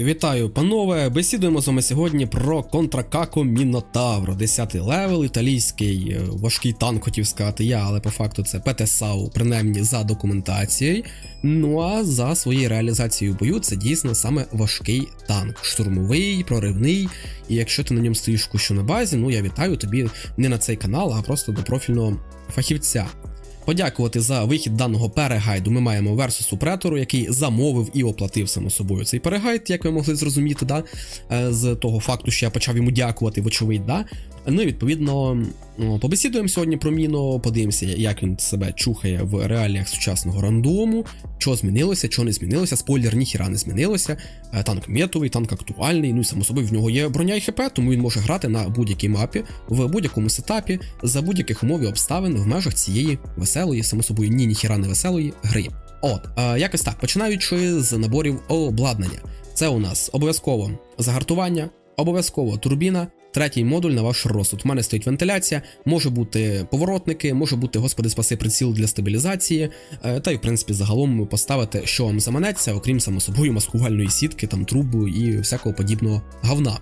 Вітаю, панове! Бесідуємо з вами сьогодні про контракако Мінотавро. 10 левел, італійський е, важкий танк, хотів сказати я, але по факту це ПТСАУ, принаймні за документацією. Ну а за своєю реалізацією бою це дійсно саме важкий танк. Штурмовий, проривний. І якщо ти на ньому стоїш кущу на базі, ну я вітаю тобі не на цей канал, а просто до профільного фахівця. Подякувати за вихід даного перегайду. Ми маємо Версусу Претору, який замовив і оплатив само собою цей перегайд, як ви могли зрозуміти, да? е, з того факту, що я почав йому дякувати, вочевидь, да? Ну і відповідно ну, побесідуємо сьогодні про Міно, подивимося, як він себе чухає в реаліях сучасного рандому, що змінилося, що не змінилося. Спойлер, ніхіра не змінилося. Е, Танк метовий, танк актуальний. Ну і само собою в нього є броня і хп, тому він може грати на будь-якій мапі, в будь-якому сетапі, за будь-яких умов і обставин в межах цієї веселої, само собою, ні ніхіра не веселої гри. От, е, якось так, починаючи з наборів обладнання. Це у нас обов'язково загартування, обов'язково турбіна. Третій модуль на ваш розсуд. У мене стоїть вентиляція, може бути поворотники, може бути, господи, спаси приціл для стабілізації. е, Та й в принципі загалом поставити, що вам заманеться, окрім само собою маскувальної сітки, там трубу і всякого подібного говна.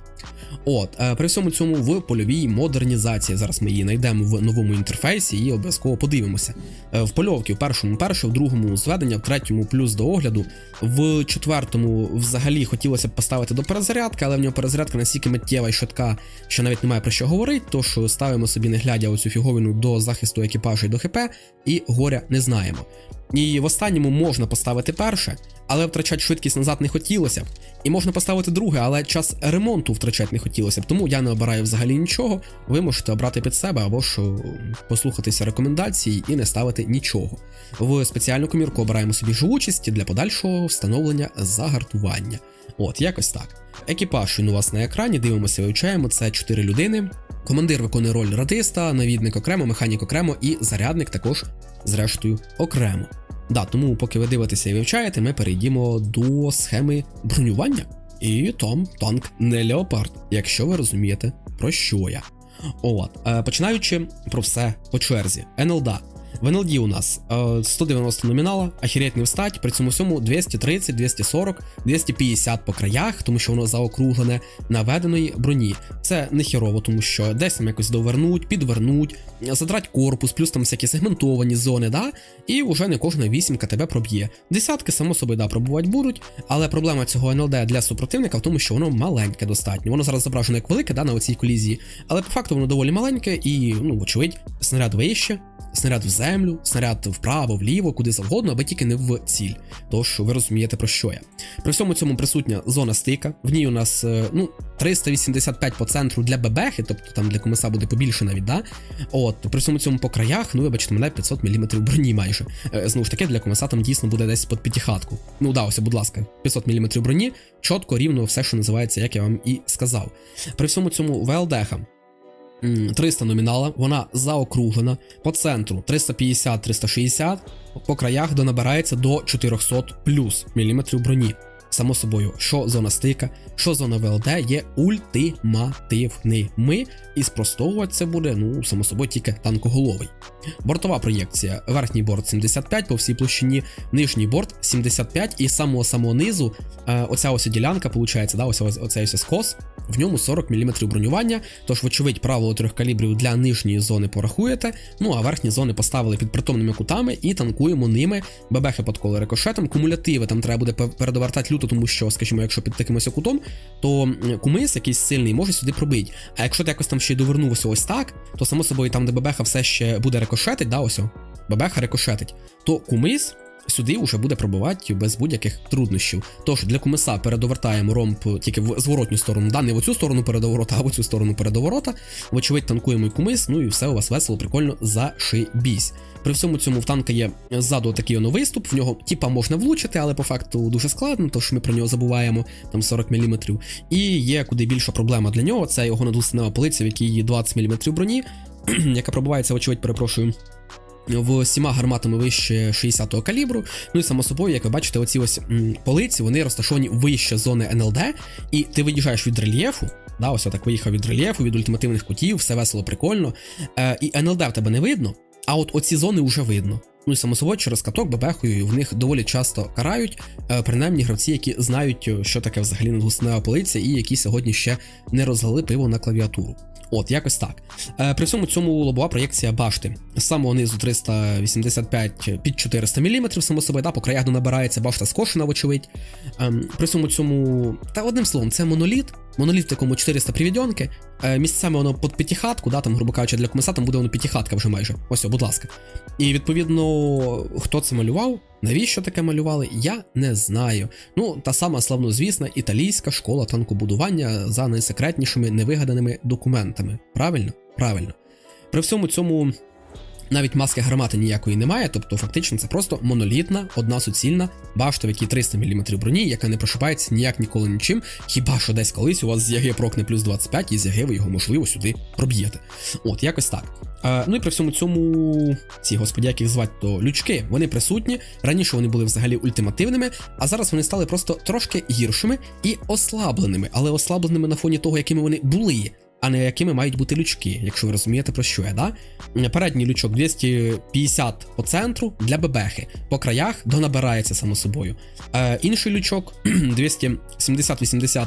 От, е, при всьому цьому в польовій модернізації. Зараз ми її знайдемо в новому інтерфейсі і обов'язково подивимося. Е, В польовки в першому перше, в другому зведення, в третьому плюс до огляду, в четвертому взагалі хотілося б поставити до перезарядки, але в нього перезарядка настільки миттєва і швидка, що навіть немає про що говорити. Тож ставимо собі, не глядя оцю фіговину до захисту екіпажу і до ХП, і горя не знаємо. І в останньому можна поставити перше, але втрачати швидкість назад не хотілося б. І можна поставити друге, але час ремонту втрачати не хотілося б. Тому я не обираю взагалі нічого. Ви можете обрати під себе або ж послухатися рекомендацій і не ставити нічого. В спеціальну комірку обираємо собі живучість для подальшого встановлення загартування. От, якось так. Екіпаж він у вас на екрані, дивимося, вивчаємо. Це 4 людини. Командир виконує роль радиста, навідник окремо, механік окремо і зарядник також, зрештою, окремо. Да, тому поки ви дивитеся і вивчаєте, ми перейдемо до схеми бронювання. І там танк не леопард, якщо ви розумієте, про що я. От, е, починаючи про все по черзі. НЛД. В НЛД у нас е, 190 номінала, ахіреть не встать, при цьому всьому 230, 240, 250 по краях, тому що воно заокруглене наведеної броні. Це не хірово, тому що десь там якось довернуть, підвернуть, задрать корпус, плюс там всякі сегментовані зони, да, і вже не кожна вісімка тебе проб'є. Десятки, само собою, да, пробувати будуть, але проблема цього НЛД для супротивника в тому, що воно маленьке достатньо. Воно зараз зображено як велике, да, на оцій колізії, але по факту воно доволі маленьке і, ну, вочевидь, снаряд вище, снаряд в землю, снаряд вправо, вліво, куди завгодно, аби тільки не в ціль. Тож ви розумієте про що я. При всьому цьому присутня зона стика. В ній у нас е, ну 385 по центру для бебехи, тобто там для комеса буде побільше навіть, да? От, при всьому цьому по краях, ну вибачте, мене 500 мм броні майже. Е, Знову ж таки, для комеса там дійсно буде десь під п'ятихатку. Ну да, ось, будь ласка, 500 мм броні, чітко, рівно все, що називається, як я вам і сказав. При всьому цьому ВЛДХ. М, 300 номінала, вона заокруглена. По центру 350-360, по краях донабирається до 400 плюс міліметрів броні. Само собою, що зона стика, що зона ВЛД є ультимативними, і спростовувати це буде, ну, само собою, тільки танкоголовий. Бортова проєкція. Верхній борт 75 по всій площині, нижній борт 75, і самого самого низу е, оця ось ділянка, виходить, да, ось, оцей ось скос, в ньому 40 мм бронювання, тож, вочевидь, правило трьох калібрів для нижньої зони порахуєте, ну а верхні зони поставили під притомними кутами і танкуємо ними бебехи під коло рикошетом. Кумулятиви там треба буде пе- передовертати люто, тому що, скажімо, якщо під таким ось кутом, то кумис якийсь сильний може сюди пробити. А якщо ти якось там ще й довернувся ось так, то само собою там, де бебеха все ще буде рикошетить, да, ось о, бебеха рикошетить, то кумис сюди вже буде пробивати без будь-яких труднощів. Тож для кумиса передовертаємо ромб тільки в зворотню сторону, да, не в оцю сторону передоворота, а в оцю сторону передоворота. Вочевидь, танкуємо і кумис, ну і все у вас весело, прикольно зашибісь. При всьому цьому в танка є ззаду такий оно виступ, в нього типа можна влучити, але по факту дуже складно, тож ми про нього забуваємо, там 40 мм. І є куди більша проблема для нього, це його надуснева полиця, в якій є 20 мм броні, яка пробивається, вочевидь, перепрошую. В сіма гарматами вище 60-го калібру. Ну і само собою, як ви бачите, оці ось полиці вони розташовані вище зони НЛД, і ти виїжджаєш від рельєфу. Да, ось так виїхав від рельєфу, від ультимативних кутів, все весело, прикольно. Е, і НЛД в тебе не видно, а от оці зони вже видно. Ну і само собою через каток бебехою в них доволі часто карають, е, принаймні гравці, які знають, е, що таке взагалі надгуснева полиця, і які сьогодні ще не розлили пиво на клавіатуру. От, якось так. Е, При всьому цьому лобова проєкція башти. З самого низу 385 під 400 мм, само собою, да, по краях набирається башта скошена, вочевидь. Ем, При всьому цьому, та одним словом, це моноліт. Моноліт, в якому 400 привідьонки. Е, Місцями воно під п'ятихатку, да, там, грубо кажучи, для комиса там буде воно п'ятихатка вже майже. Ось, будь ласка. І відповідно, хто це малював, навіщо таке малювали, я не знаю. Ну, та сама славнозвісна італійська школа танкобудування за найсекретнішими невигаданими документами. Правильно? Правильно. При всьому цьому навіть маски гармати ніякої немає, тобто фактично це просто монолітна, одна суцільна башта, в якій 300 мм броні, яка не прошибається ніяк ніколи нічим. Хіба що десь колись у вас з яги прокне плюс 25, і з яги ви його можливо сюди проб'єте. От, якось так. Е, ну і при всьому цьому ці господі, як їх звати, то лючки, вони присутні. Раніше вони були взагалі ультимативними, а зараз вони стали просто трошки гіршими і ослабленими, але ослабленими на фоні того, якими вони були. А не якими мають бути лючки, якщо ви розумієте про що я, да? Передній лючок 250 по центру для бебехи. По краях донабирається само собою. Е, інший лючок 270-80 м,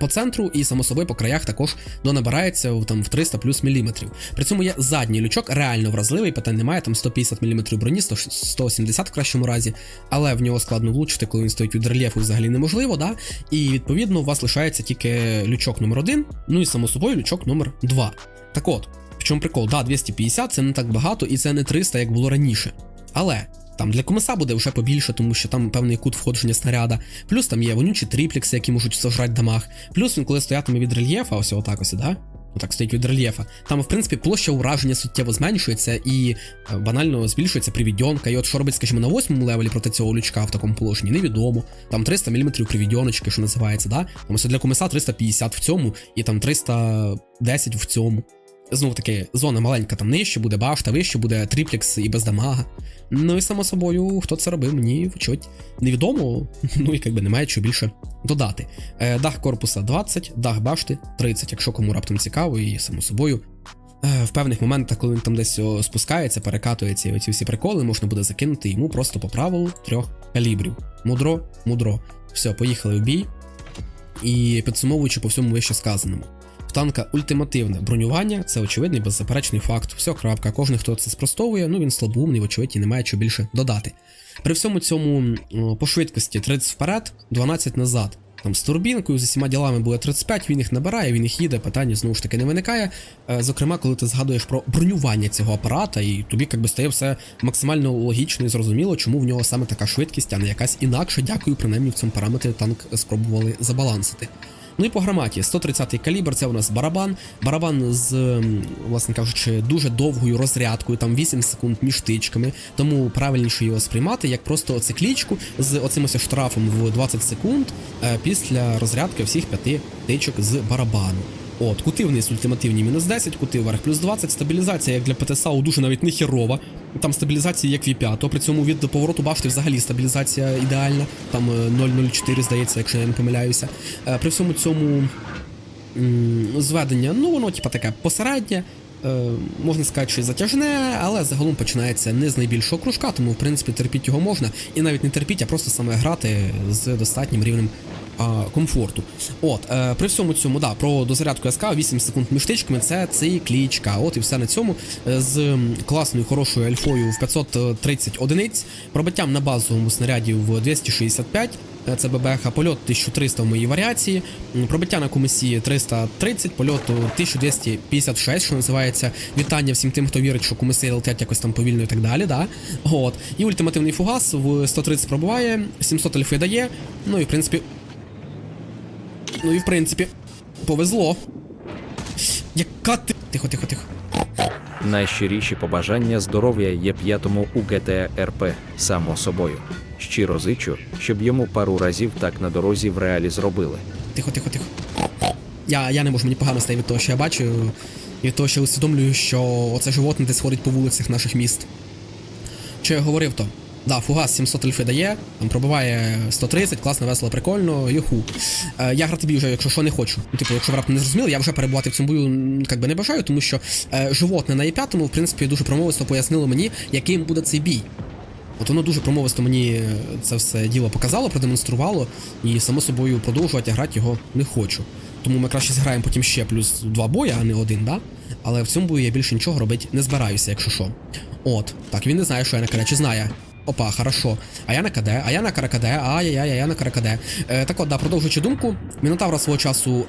по центру, і само собою по краях також донабирається там в 300 плюс міліметрів. При цьому є задній лючок, реально вразливий, питань немає, там 150 мм броні, 100 170 в кращому разі, але в нього складно влучити, коли він стоїть від рельєфу, взагалі неможливо, да? І відповідно у вас лишається тільки лючок номер 1 ну і само собою лючок номер 2 Так от, в чому прикол? Да, 250 це не так багато, і це не 300, як було раніше. Але. Там для комиса буде вже побільше, тому що там певний кут входження снаряда. Плюс там є вонючі триплекси, які можуть сожрати дамаг. Плюс він, коли стоятиме від рельєфа, ось отак ось, да? Отак стоїть від рельєфа. Там, в принципі, площа ураження суттєво зменшується і е, банально збільшується привідьонка. І от що робить, скажімо, на восьмому левелі проти цього лючка в такому положенні, невідомо. Там 300 мм привідьоночки, що називається, да? Там ось для комиса 350 в цьому, і там 310 в цьому. Знов таки, зона маленька там нижче, буде башта, вище буде триплекс і без дамага. Ну і само собою, хто це робив, мені вчуть невідомо. Ну і якби немає що більше додати. Е, дах корпуса 20, дах башти 30, якщо кому раптом цікаво, і само собою. е, В певних моментах, коли він там десь спускається, перекатується оці всі приколи, можна буде закинути йому просто по правилу трьох калібрів. Мудро, мудро. Все, поїхали в бій. І підсумовуючи по всьому вище сказаному. Танка ультимативне бронювання це очевидний беззаперечний факт. Все, крапка. Кожен, хто це спростовує, ну він слабоумний, вочевидь, і немає що більше додати. При всьому цьому по швидкості 30 вперед, 12 назад. Там з турбінкою, з усіма ділами буде 35, він їх набирає, він їх їде, питання знову ж таки не виникає. Е, Зокрема, коли ти згадуєш про бронювання цього апарата, і тобі якби стає все максимально логічно і зрозуміло, чому в нього саме така швидкість, а не якась інакша. Дякую, принаймні в цьому параметрі танк спробували забалансити. Ну і по граматі 130-й калібр, це у нас барабан. Барабан з, власне кажучи, дуже довгою розрядкою, там 8 секунд між тичками, тому правильніше його сприймати як просто циклічку з оцим ось штрафом в 20 секунд е, після розрядки всіх п'яти тичок з барабану. От, кути вниз ультимативні мінус 10, кути вверх плюс 20, стабілізація, як для ПТСАУ, дуже навіть не херова. Там стабілізація як V5, при цьому від повороту башти взагалі стабілізація ідеальна. Там е, 0,04, здається, якщо я не помиляюся. Е, При всьому цьому зведення, ну воно типа таке посереднє. Е, можна сказати, що й затяжне, але загалом починається не з найбільшого кружка, тому в принципі терпіть його можна. І навіть не терпіть, а просто саме грати з достатнім рівнем а, комфорту. От, е, при всьому цьому, да, про дозарядку я сказав, 8 секунд між тичками це циклічка. От і все на цьому. Е, З класною хорошою альфою в 530 одиниць, пробиттям на базовому снаряді в 265. е, Це ББХ, польот 1300 в моїй варіації, пробиття на комісії 330, польоту 1256, що називається. Вітання всім тим, хто вірить, що комісії летять якось там повільно і так далі. Да? От. І ультимативний фугас в 130 пробуває, 700 альфи дає. Ну і в принципі, Ну і в принципі, повезло. Яка ти. Тихо, тихо, тихо. Найщиріші побажання здоров'я є п'ятому у GTA РП, само собою. Щиро зичу, щоб йому пару разів так на дорозі в реалі зробили. Тихо, тихо, тихо. Я, я не можу, мені погано стає від того, що я бачу. І від того, що усвідомлюю, що оце животне десь ходить по вулицях наших міст. Що я говорив то? Да, фугас 700 альфи дає, там пробиває 130, класно, весело, прикольно, юху. Е, я грати бій вже, якщо що, не хочу. Ну, типу, якщо ви раптом не зрозуміли, я вже перебувати в цьому бою как би не бажаю, тому що е, животне на Е5, в принципі, дуже промовисто пояснило мені, яким буде цей бій. От воно дуже промовисто мені е, це все діло показало, продемонструвало, і само собою продовжувати грати його не хочу. Тому ми краще зіграємо потім ще плюс два бої, а не один, да? Але в цьому бою я більше нічого робити не збираюся, якщо що. От, так, він не знає, що я на чи знає. Опа, хорошо. А я на КД, а я на КРКД, ай-яй-яй, а я на КРКД. Е, так от, да, продовжуючи думку, Мінотавра свого часу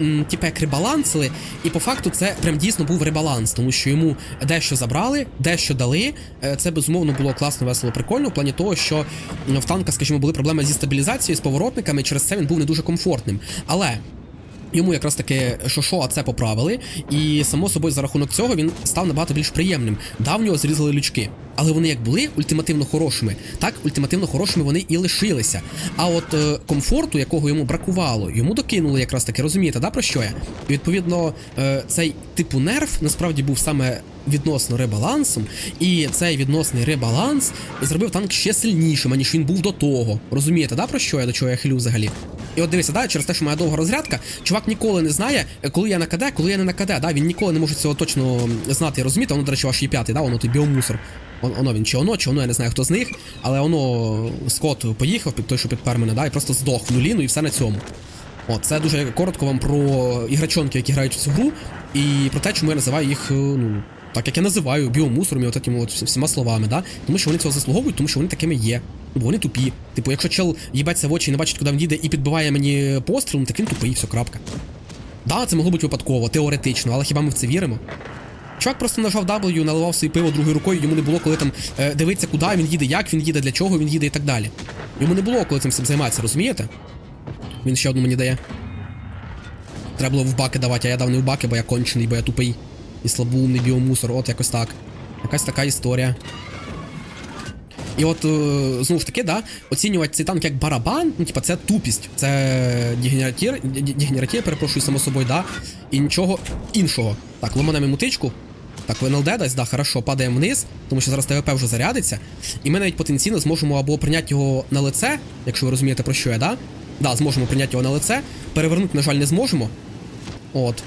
м, типу як ребалансили, і по факту це прям дійсно був ребаланс, тому що йому дещо забрали, дещо дали. Е, Це безумовно було класно, весело, прикольно, в плані того, що в танка, скажімо, були проблеми зі стабілізацією, з поворотниками, через це він був не дуже комфортним. Але. Йому якраз таки що а це поправили, і само собою за рахунок цього він став набагато більш приємним. Давнього зрізали лючки. Але вони як були ультимативно хорошими, так ультимативно хорошими вони і лишилися. А от е, комфорту, якого йому бракувало, йому докинули якраз таки, розумієте, да, про що я? І відповідно, е, цей типу нерв насправді був саме відносно ребалансом, і цей відносний ребаланс зробив танк ще сильнішим, аніж він був до того. Розумієте, да, про що я до чого я хилю взагалі? І от дивися, да, через те, що моя довга розрядка, чувак ніколи не знає, е, коли я на КД, коли я не на КД. Да? Він ніколи не може цього точно знати і розуміти. Воно, до речі, ваш є п'ятий, да? воно той біомусор. Он- Воно він чи воно, чи воно, я не знаю, хто з них, але воно Скот поїхав під той, що підпер мене, да, і просто здох в нуліну, і все на цьому. От, це дуже коротко вам про іграчонки, які грають в цю гру, і про те, чому я називаю їх, е, ну, так як я називаю біомусором і от такими от всіма словами, да? Тому що вони цього заслуговують, тому що вони такими є. Бо вони тупі. Типу, якщо чел їбеться в очі і не бачить, куди він їде, і підбиває мені постріл, ну так він тупий, все, крапка. Да, це могло бути випадково, теоретично, але хіба ми в це віримо? Чувак просто нажав W, наливав собі пиво другою рукою, йому не було коли там е, дивитися, куди він їде, як він їде, для чого він їде і так далі. Йому не було коли цим всім займатися, розумієте? Він ще одну мені дає. Треба було в баки давати, а я дав не в баки, бо я кончений, бо я тупий. І слабоумний біомусор, от якось так. Якась така історія. І от е, знову ж таки, да, оцінювати цей танк як барабан, ну, типа, це тупість, це дегенератір, перепрошую, само собою, да, і нічого іншого. Так, ломанемо мутичку. Так, в НЛД да, хорошо, падаємо вниз, тому що зараз ТВП вже зарядиться. І ми навіть потенційно зможемо або прийняти його на лице, якщо ви розумієте про що я, да? Да, зможемо прийняти його на лице. Перевернути, на жаль, не зможемо. От.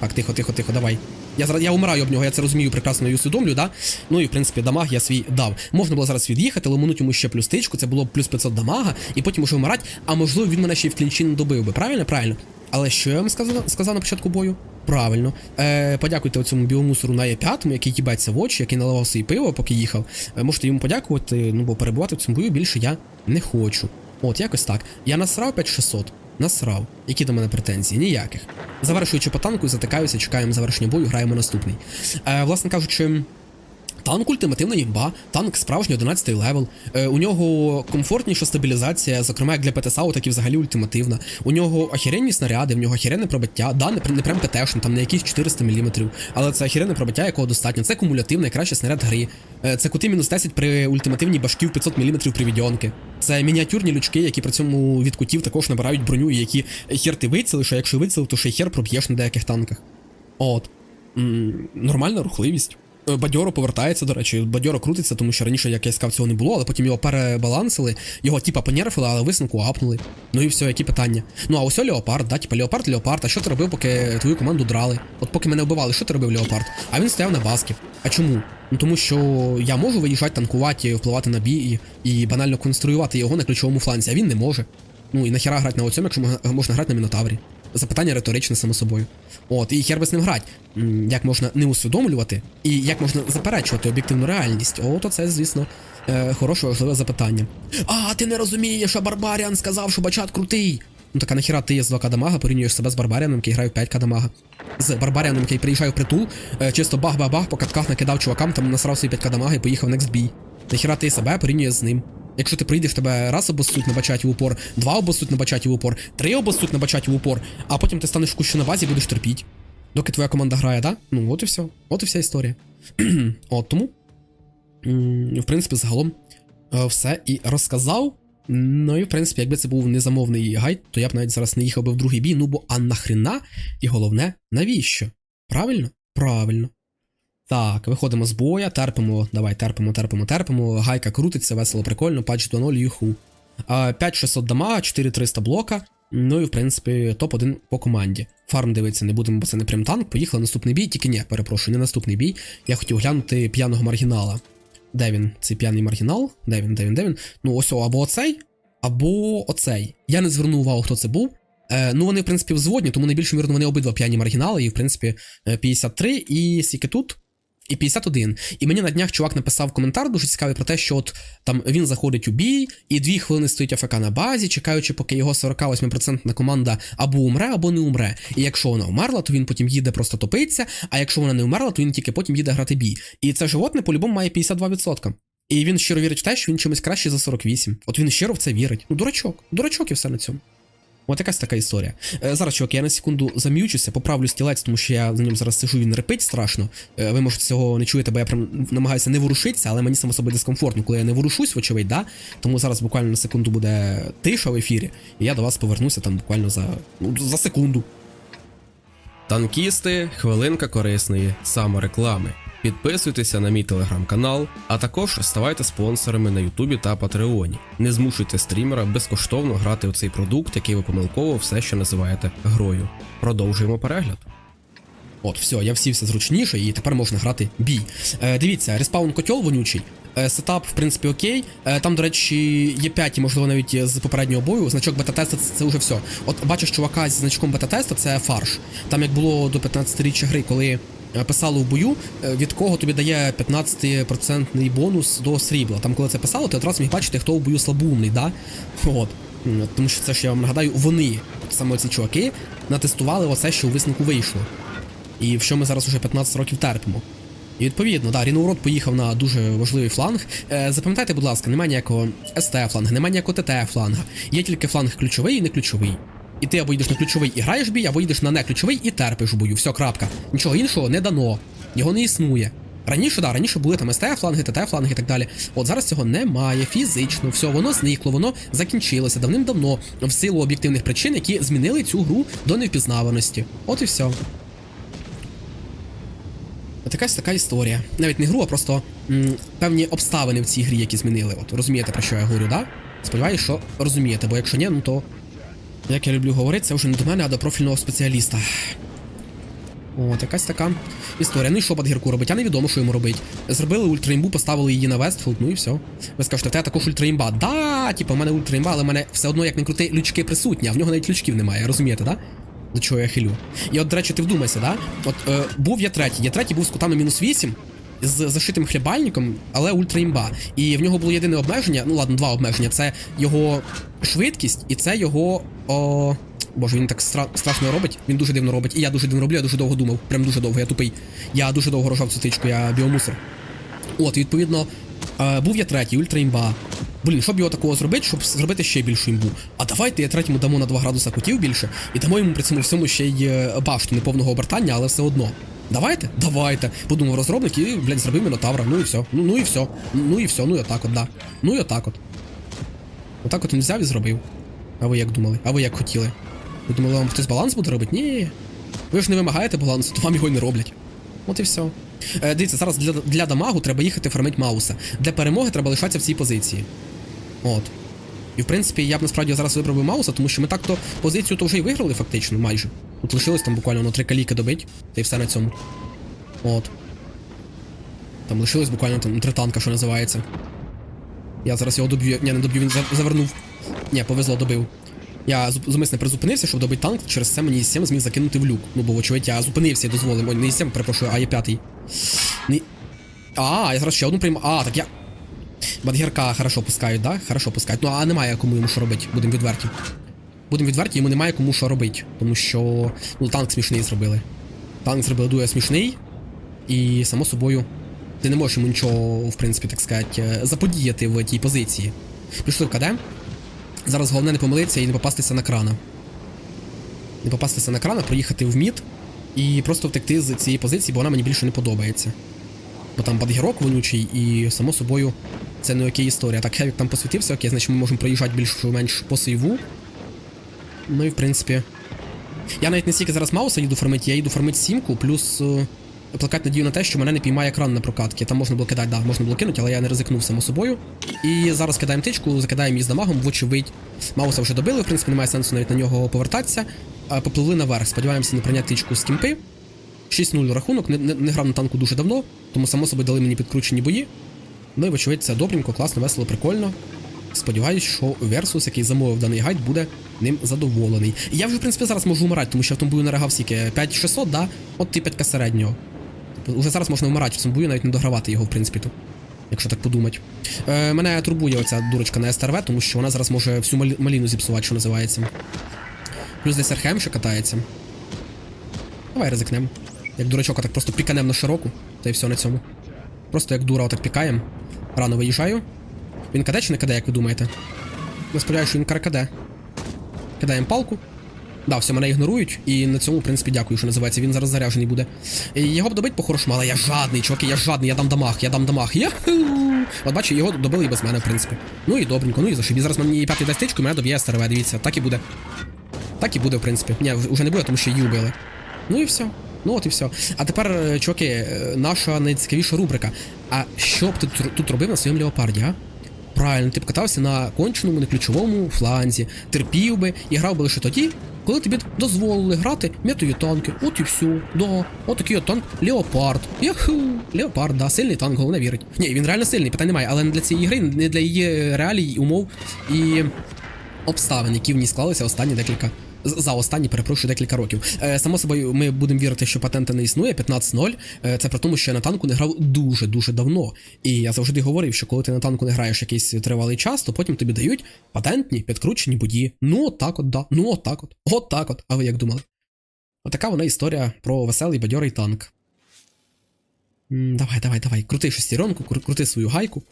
Так, тихо, тихо, тихо, давай. Я зараз я умираю об нього, я це розумію, прекрасно і усвідомлю, да? Ну і в принципі дамаг я свій дав. Можна було зараз від'їхати, ломануть йому ще плюс тичку, це було б плюс 500 дамага, і потім уже вмирати, а можливо він мене ще й в клінчі не добив би. Правильно? Правильно. Але що я вам сказав, сказав на початку бою? Правильно. Е, подякуйте цьому біомусору на Е5, який їбеться в очі, який наливав свій пиво, поки їхав. Е, можете йому подякувати, ну бо перебувати в цьому бою більше я не хочу. От, якось так. Я насрав 5600. Насрав. Які до мене претензії? Ніяких. Завершуючи по танку, затикаюся, чекаємо завершення бою, граємо наступний. Е, власне кажучи. Танк ультимативна імба, танк справжній 11 левел. Е, у нього комфортніша стабілізація, зокрема як для ПТСАУ, так і взагалі ультимативна. У нього охеренні снаряди, в нього охеренне пробиття. Да, не, не прям ПТшне, там не якісь 400 мм, але це охеренне пробиття, якого достатньо. Це кумулятивний, найкращий снаряд гри. Е, це кути мінус 10 при ультимативній башкі в 500 мм привідьонки. Це мініатюрні лючки, які при цьому від кутів також набирають броню, і які хер ти вицілиш, а якщо вицілив, то ще й хер проб'єш на деяких танках. От. М, нормальна рухливість. Е, Бадьоро повертається, до речі, бадьоро крутиться, тому що раніше, як я сказав, цього не було, але потім його перебалансили, його типа понерфили, але висновку апнули. Ну і все, які питання. Ну а ось Леопард, да, типа Леопард, Леопард, а що ти робив, поки твою команду драли? От поки мене вбивали, що ти робив Леопард? А він стояв на басків. А чому? Ну тому що я можу виїжджати, танкувати, впливати на бій і, і банально конструювати його на ключовому фланзі, а він не може. Ну і нахіра грати на оцьому, якщо мо- можна грати на Мінотаврі. Запитання риторичне, само собою. От, і хер би з ним грати. М, Як можна не усвідомлювати, і як можна заперечувати об'єктивну реальність? О, то це, звісно, е, хороше важливе запитання. А, ти не розумієш, а Барбаріан сказав, що бачат крутий. Ну так а нахіра ти з 2К дамага порівнюєш себе з Барбаріаном, який грає в 5К дамага. З Барбаріаном, який приїжджає в притул, е, чисто бах-бах-бах, по катках накидав чувакам, там насрав свій 5К дамага і поїхав next бій. Нахіра ти себе порівнюєш з ним. Якщо ти прийдеш, тебе раз обоссуть на бачаті в упор, два обоссуть на бачаті в упор, три обоссуть на бачаті в упор, а потім ти станеш в кущу на базі і будеш терпіть. Доки твоя команда грає, да? Ну, от і все. От і вся історія. от тому. В принципі, загалом е, все і розказав. Ну і в принципі, якби це був незамовний гайд, то я б навіть зараз не їхав би в другий бій. Ну бо а нахрена? І головне, навіщо? Правильно? Правильно. Так, виходимо з боя, терпимо, давай, терпимо, терпимо, терпимо. Гайка крутиться, весело, прикольно, патч 2.0, юху. 5600 дамага, 4300 блока. Ну і в принципі топ-1 по команді. Фарм дивитися не будемо, бо це не прям танк. Поїхали наступний бій, тільки ні, перепрошую, не наступний бій. Я хотів глянути п'яного маргінала. Де він? Цей п'яний маргінал? Де він, де він, де він? Ну, ось або оцей, або оцей. Я не звернув увагу, хто це був. Е, ну, вони, в принципі, взводні, тому найбільш ймовірно, вони обидва п'яні маргінали, і, в принципі, е, 53 і скільки тут? І 51. І мені на днях чувак написав коментар дуже цікавий про те, що от там він заходить у бій, і дві хвилини стоїть АФК на базі, чекаючи, поки його 48% команда або умре, або не умре. І якщо вона вмерла, то він потім їде просто топиться, а якщо вона не вмерла, то він тільки потім їде грати бій. І це животне по-любому має 52%. І він щиро вірить в те, що він чимось краще за 48. От він щиро в це вірить. Ну, дурачок, дурачок і все на цьому. От якась така історія. Е, зараз, чувак, я на секунду зам'ючуся, поправлю стілець, тому що я на ньому зараз сижу, він репить страшно. Е, ви можете цього не чуєте, бо я прям намагаюся не ворушитися, але мені само собою дискомфортно, коли я не ворушусь, вочевидь, да? Тому зараз буквально на секунду буде тиша в ефірі, і я до вас повернуся там буквально за, ну, за секунду. Танкісти, хвилинка корисної самореклами. Підписуйтеся на мій телеграм-канал, а також ставайте спонсорами на Ютубі та Патреоні. Не змушуйте стрімера безкоштовно грати у цей продукт, який ви помилково все ще називаєте грою. Продовжуємо перегляд. От, все, я всівся зручніше, і тепер можна грати бій. Е, дивіться, респаун котел вонючий. Е, сетап, в принципі, окей. Е, там, до речі, є 5, можливо, навіть з попереднього бою. Значок бета-теста це, це вже все. От бачиш чувака зі значком бета-теста, це фарш. Там як було до 15-річчя гри, коли писало в бою, е, від кого тобі дає 15% бонус до срібла. Там, коли це писало, ти одразу міг бачити, хто в бою слабоумний, да? От. Тому що це ж я вам нагадаю, вони, саме ці чуваки, натестували оце, що у висновку вийшло. І в що ми зараз вже 15 років терпимо. І відповідно, да, Ріноурод поїхав на дуже важливий фланг. Е, запам'ятайте, будь ласка, немає ніякого СТ фланга, немає ніякого ТТ фланга. Є тільки фланг ключовий і не ключовий. І ти або йдеш на ключовий і граєш бій, або йдеш на не ключовий і терпиш бою. Все, крапка. Нічого іншого не дано. Його не існує. Раніше, да, раніше були там СТ фланги, ТТ фланги і так далі. От зараз цього немає фізично. Все, воно зникло, воно закінчилося давним-давно в силу об'єктивних причин, які змінили цю гру до невпізнаваності. От і все. От така історія. Навіть не гру, а просто м, певні обставини в цій грі, які змінили. От розумієте, про що я говорю, да? Сподіваюсь, що розумієте, бо якщо ні, ну то. Як я люблю говорити, це вже не до мене, а до профільного спеціаліста. От, якась така історія. Ну і що Бадгірку робить? А невідомо, що йому робить. Зробили ультраімбу, поставили її на Вестфілд, ну і все. Ви скажете, те також ультраімба. Да, типу, в мене ультраімба, але в мене все одно, як не крути, лючки присутні, а в нього навіть лючків немає, розумієте, да? До чого я хилю. І от, до речі, ти вдумайся, да? От е, був я третій. Я третій був з кутами мінус 8, з зашитим хлібальником, але ультраімба. І в нього було єдине обмеження, ну ладно, два обмеження. Це його швидкість і це його. О... Боже, він так стра... страшно робить, він дуже дивно робить. І я дуже дивно роблю, я дуже довго думав. Прям дуже довго, я тупий. Я дуже довго рожав цю тичку, я біомусор. От, відповідно, е, був я третій, ультраімба. Блін, щоб його такого зробити, щоб зробити ще більшу імбу. А давайте я третьому дамо на 2 градуса кутів більше, і дамо йому при цьому всьому ще й е, башту неповного обертання, але все одно. Давайте? Давайте. Подумав розробник і, блядь, зробив Мінотавра. Ну і все. Ну, ну і все. Ну і все, ну і отак от, да. Ну і отак от. Отак от він взяв і зробив. А ви як думали? А ви як хотіли? Ви думали, вам хтось баланс буде робити? Ні. Ви ж не вимагаєте балансу, то вам його й не роблять. От і все. Е, дивіться, зараз для, для дамагу треба їхати фармить Мауса. Для перемоги треба лишатися в цій позиції. От. І в принципі, я б насправді зараз вибрав би Мауса, тому що ми так-то позицію то вже й виграли, фактично, майже. Тут лишилось там буквально на три каліки добить, та й все на цьому. От. Там лишилось буквально там три танка, що називається. Я зараз його доб'ю. Ні, не доб'ю, він завернув. Ні, повезло, добив. Я зумисне призупинився, щоб добити танк, через це мені Є7 зміг закинути в люк. Ну, бо, вочевидь, я зупинився і дозволив. Ой, не Є7, перепрошую, а є п'ятий. Не... А, я зараз ще одну прийму. А, так я. Бадгірка хорошо пускають, да? Хорошо пускають. Ну, а немає кому йому що робити, будемо відверті. Будемо відверті, йому немає кому що робити. Тому що. Ну, танк смішний зробили. Танк зробили дуже смішний. І, само собою, ти не можеш йому нічого, в принципі, так сказати, е, заподіяти в тій позиції. Пішли в КД. Зараз головне не помилитися і не попастися на крана. Не попастися на крана, проїхати в мід і просто втекти з цієї позиції, бо вона мені більше не подобається. Бо там бадгірок вонючий, і само собою це не окей історія. Так, Хевік там посвітився, окей, значить ми можемо проїжджати більш-менш по сейву. Ну і в принципі. Я навіть не стільки зараз Мауса їду фармити, я їду фармити сімку, плюс. е, плекати надію на те, що мене не піймає екран на прокатки. Там можна було кидати, да, можна було кинути, але я не ризикнув само собою. І зараз кидаємо тичку, закидаємо її з дамагом, вочевидь. Мауса вже добили, в принципі, немає сенсу навіть на нього повертатися. А, Попливли наверх. Сподіваємося на прийняти тичку з кімпи. 6-0 рахунок, не, не, не грав на танку дуже давно, тому само собою дали мені підкручені бої. Ну і вочевидь, це добренько, класно, весело, прикольно. Сподіваюсь, що Версус, який замовив даний гайд, буде ним задоволений. Я вже, в принципі, зараз можу вмирати, тому що в тому бою нарагав скільки 5600, да? От ти 5 середнього. Тобто, уже зараз можна вмирати в цьому бою, навіть не догравати його, в принципі, тут. Якщо так подумати. Е, мене турбує оця дурочка на СТРВ, тому що вона зараз може всю малі- маліну зіпсувати, що називається. Плюс десь Архем ще катається. Давай ризикнем. Як дурачок, так просто піканем на широку, та й все на цьому. Просто як дура, отак пікаєм. Рано виїжджаю. Він каде чи не каде, як ви думаєте? Я сподіваюся, що він каркаде. Кидаємо палку. Да, все, мене ігнорують, і на цьому, в принципі, дякую, що називається. Він зараз заряджений буде. Його б добить по-хорошому, але я жадний, чуваки, я жадний, я дам дамаг, я дам дамаг. Яху! От бачу, його добили і без мене, в принципі. Ну і добренько, ну і зашибі. Зараз мені п'ятий дасть тичку, і мене доб'є СТРВ, дивіться, так і буде. Так і буде, в принципі. Ні, вже не буде, тому що її убили. Ну і все. Ну от і все. А тепер, е, чуваки, е, наша найцікавіша рубрика. А що б ти тут- робив на своєму леопарді, а? Правильно, ти б катався на конченому, неключовому фланзі, терпів би і грав би лише тоді, коли тобі дозволили грати метові танки. От і все. Да, от такий от танк Леопард. Яху! Леопард, да, сильний танк, головне вірить. Ні, він реально сильний, питань немає, але не для цієї гри, не для її реалій, умов і обставин, які в ній склалися останні декілька. За останні, перепрошую, декілька років. Е, само собою, ми будемо вірити, що патента не існує 15-0. Е, це при тому, що я на танку не грав дуже-дуже давно. І я завжди говорив, що коли ти на танку не граєш якийсь тривалий час, то потім тобі дають патентні підкручені події. Ну, от так от, да. Ну, от так от. От так от. А ви як думали? Отака вона історія про веселий бадьорий танк. Давай, давай, давай. Крути шестеренку, кру- крути свою гайку.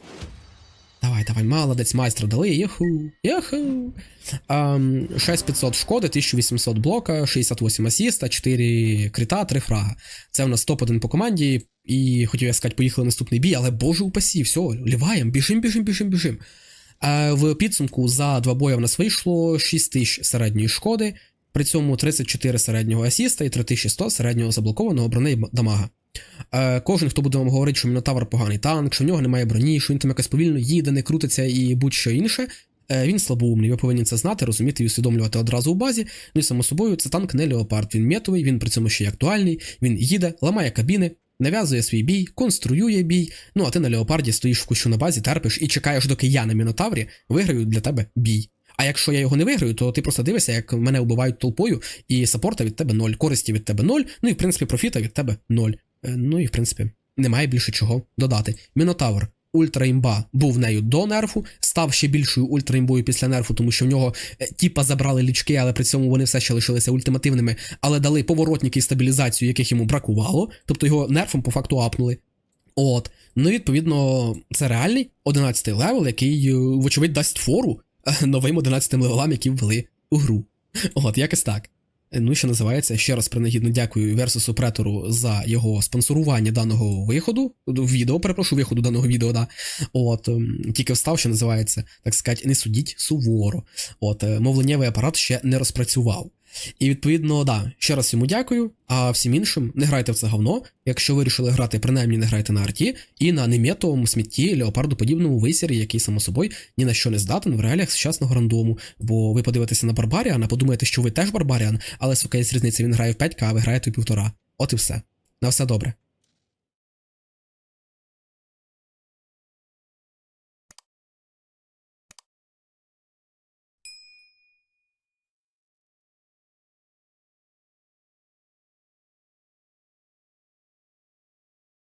Давай, давай, молодець, майстра дали. Яху, яху. Ам, 6500 шкоди, 1800 блока, 68 асіста, 4 крита, 3 фрага. Це в нас топ-1 по команді. І хотів я сказати, поїхали в наступний бій, але боже упасі, все, ліваєм, біжим, біжим, біжим, біжим. А в підсумку за два бої в нас вийшло 6000 середньої шкоди, при цьому 34 середнього асіста і 3100 середнього заблокованого броней дамага. Е, кожен, хто буде вам говорити, що Мінотавр поганий танк, що в нього немає броні, що він там якось повільно їде, не крутиться і будь-що інше. е, Він слабоумний, ви повинні це знати, розуміти і усвідомлювати одразу у базі. Ну і само собою, це танк не леопард. Він метовий, він при цьому ще й актуальний. Він їде, ламає кабіни, нав'язує свій бій, конструює бій. Ну а ти на леопарді стоїш в кущу на базі, терпиш і чекаєш, доки я на мінотаврі виграю для тебе бій. А якщо я його не виграю, то ти просто дивишся, як мене вбивають толпою, і саппорта від тебе ноль, користі від тебе ноль, ну і в принципі профіта від тебе ноль. Е, Ну і в принципі немає більше чого додати. Мінотавр. Ультраімба був нею до нерфу, став ще більшою ультраімбою після нерфу, тому що в нього е, тіпа забрали лічки, але при цьому вони все ще лишилися ультимативними, але дали поворотники і стабілізацію, яких йому бракувало, тобто його нерфом по факту апнули. От. Ну, відповідно, це реальний 11-й левел, який, е, вочевидь, дасть фору новим 11 левелам, які ввели у гру. От, якось так. Е, Ну, що називається, ще раз принагідно дякую Версусу Претору за його спонсорування даного виходу, відео, перепрошую, виходу даного відео, да. От, ем, тільки встав, що називається, так сказати, не судіть суворо. От, е, мовленнєвий апарат ще не розпрацював. І відповідно, да, ще раз йому дякую. А всім іншим не грайте в це говно. Якщо вирішили грати, принаймні не грайте на арті і на неметовому смітті леопардоподібному висірі, який само собою ні на що не здатен в реаліях сучасного рандому. Бо ви подивитеся на Барбаріана, подумаєте, що ви теж Барбаріан, але сука, є різниця, він грає в 5к, а ви граєте в півтора. От і все. На все добре.